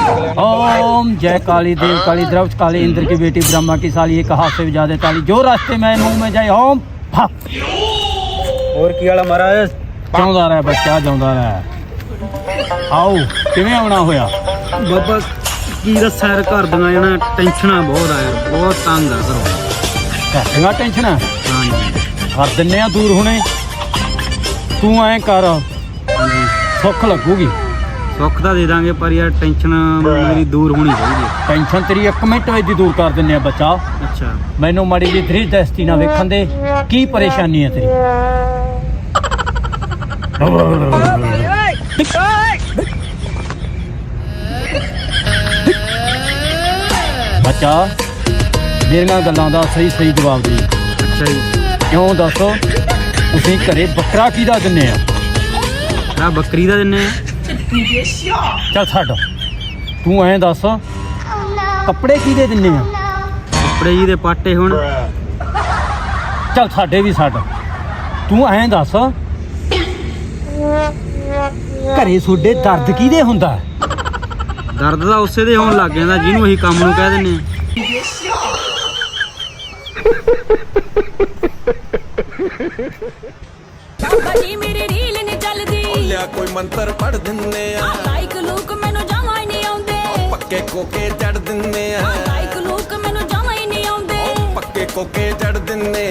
ओम जय काली देव काली द्रव्य काली इंद्र की बेटी ब्रह्मा की साली एक हाथ से भी ज्यादा ताली जो रास्ते में मुंह में जाए ओम फक ਹੋਰ ਕੀ ਵਾਲਾ ਮਹਾਰਾਜ ਚਾਹੁੰਦਾ ਰਹਿ ਬੱਚਾ ਚਾਹੁੰਦਾ ਰਹਿ ਆਓ ਕਿਵੇਂ ਆਉਣਾ ਹੋਇਆ ਬਾਬਾ ਕੀ ਦੱਸਾਂ ਯਾਰ ਘਰ ਦੀਆਂ ਜਣਾ ਟੈਨਸ਼ਨਾਂ ਬਹੁਤ ਆ ਯਾਰ ਬਹੁਤ ਤੰਗ ਆ ਘਰੋਂ ਘੱਟੀਆਂ ਟੈਨਸ਼ਨਾਂ ਹਾਂਜੀ ਕਰ ਦਿੰਨੇ ਆ ਦੂਰ ਹੁਣੇ ਤੂੰ ਐਂ ਕਰ ਹਾਂਜੀ ਸੁੱਖ ਲੱਗੂਗੀ ਸੁੱਖ ਤਾਂ ਦੇ ਦਾਂਗੇ ਪਰ ਯਾਰ ਟੈਨਸ਼ਨ ਮੇਰੀ ਦੂਰ ਹੋਣੀ ਚਾਹੀਦੀ ਹੈ। ਟੈਨਸ਼ਨ ਤੇਰੀ ਇੱਕ ਮਿੰਟ ਵਿੱਚ ਹੀ ਦੂਰ ਕਰ ਦਿੰਨੇ ਆ ਬੱਚਾ। ਅੱਛਾ। ਮੈਨੂੰ ਮਾੜੀ ਜੀ ਦ੍ਰਿਸ਼ ਦਸਤੀ ਨਾ ਵੇਖਣ ਦੇ। ਕੀ ਪਰੇਸ਼ਾਨੀ ਹੈ ਤੇਰੀ? ਬੱਚਾ ਮੇਰੀਆਂ ਗੱਲਾਂ ਦਾ ਸਹੀ ਸਹੀ ਜਵਾਬ ਦੇ। ਅੱਛਾ ਜੀ। ਕਿਉਂ ਦੱਸੋ? ਤੁਸੀਂ ਘਰੇ ਬੱਕਰਾ ਕਿਹਦਾ ਦਿੰਨੇ ਆ? ਆ ਬੱਕਰੀ ਦਾ ਦਿੰਨੇ ਆ? ਚੱਲ ਛੱਡ। ਤੂੰ ਐਂ ਦੱਸ ਕੱਪੜੇ ਕਿਹਦੇ ਦਿੰਨੇ ਆ? ਕੱਪੜੇ ਜੀ ਦੇ ਪਾਟੇ ਹੁਣ। ਚੱਲ ਸਾਡੇ ਵੀ ਛੱਡ। ਤੂੰ ਐਂ ਦੱਸ ਘਰੇ ਤੁਹਾਡੇ ਦਰਦ ਕਿਹਦੇ ਹੁੰਦਾ? ਦਰਦ ਤਾਂ ਉਸੇ ਦੇ ਹੋਣ ਲੱਗ ਜਾਂਦਾ ਜਿਹਨੂੰ ਅਸੀਂ ਕੰਮ ਨੂੰ ਕਹਿ ਦਿੰਨੇ ਆ। ਬੜੀ ਮੇਰੀ ਰੀਲ ਲਿਆ ਕੋਈ ਮੰਤਰ ਪੜ ਦਿੰਨੇ ਆ। ਲਾਈਕ ਲੂਕ ਮੈਨੂੰ ਜਮਾ ਹੀ ਨਹੀਂ ਆਉਂਦੇ। ਪੱਕੇ ਕੋਕੇ ਚੜ ਦਿੰਨੇ ਆ। ਲਾਈਕ ਲੂਕ ਮੈਨੂੰ ਜਮਾ ਹੀ ਨਹੀਂ ਆਉਂਦੇ। ਪੱਕੇ ਕੋਕੇ ਚੜ ਦਿੰਨੇ ਆ